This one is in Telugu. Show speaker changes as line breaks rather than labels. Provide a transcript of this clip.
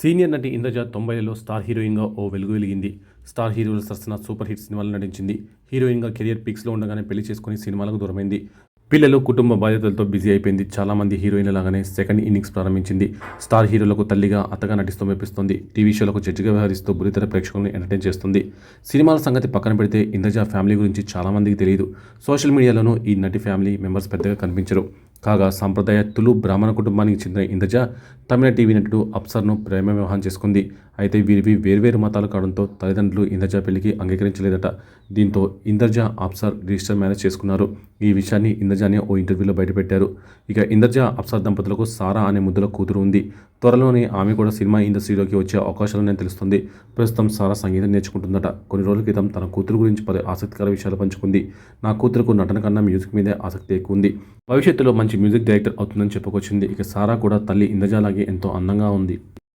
సీనియర్ నటి ఇంద్రజ తొంభైలలో స్టార్ హీరోయిన్గా ఓ వెలుగు వెలిగింది. స్టార్ హీరోల సరసన సూపర్ హిట్ సినిమాలు నటించింది. హీరోయిన్గా కెరియర్ పీక్స్లో ఉండగానే పెళ్ళి చేసుకుని సినిమాలకు దూరమైంది. పిల్లలు కుటుంబ బాధ్యతలతో బిజీ అయిపోయింది. చాలామంది హీరోయిన్ల లాగానే సెకండ్ ఇన్నింగ్స్ ప్రారంభించింది. స్టార్ హీరోలకు తల్లిగా అత్తగా నటిస్తూ మెప్పిస్తుంది టీవీ షోలకు జడ్జిగా వ్యవహరిస్తూ బురితెర ప్రేక్షకులను ఎంటర్టైన్ చేస్తుంది. సినిమాల సంగతి పక్కన పెడితే ఇంద్రజ ఫ్యామిలీ గురించి చాలామందికి తెలియదు. సోషల్ మీడియాలోనూ ఈ నటి ఫ్యామిలీ మెంబర్స్ పెద్దగా కనిపించరు. కాగా సాంప్రదాయ తులు బ్రాహ్మణ కుటుంబానికి చెందిన ఇంద్రజ తమిళ టీవీ నటుడు అప్సర్ను ప్రేమ వివాహం చేసుకుంది. అయితే వీరివి వేర్వేరు మతాలు కావడంతో తల్లిదండ్రులు ఇంద్రజ పెళ్ళికి అంగీకరించలేదట. దీంతో ఇంద్రజ అప్సర్ రిజిస్టర్ మ్యారేజ్ చేసుకున్నారు. ఈ విషయాన్ని ఇంద్రజానే ఓ ఇంటర్వ్యూలో బయటపెట్టారు. ఇక ఇంద్రజ అప్సర్ దంపతులకు సారా అనే ముద్దుల కూతురు ఉంది. త్వరలోనే ఆమె కూడా సినిమా ఇండస్ట్రీలోకి వచ్చే అవకాశాలనే తెలుస్తుంది. ప్రస్తుతం సారా సంగీతం నేర్చుకుంటుందట. కొన్ని రోజుల క్రితం తన కూతురు గురించి పలు ఆసక్తికర విషయాలు పంచుకుంది. నా కూతురుకు నటన కన్నా మ్యూజిక్ మీదే ఆసక్తి ఎక్కువ ఉంది. భవిష్యత్తులో మంచి మ్యూజిక్ డైరెక్టర్ అవుతుందని చెప్పుకొచ్చింది. ఇక సారా కూడా తల్లి ఇంద్రజాలాగే ఎంతో అందంగా ఉంది.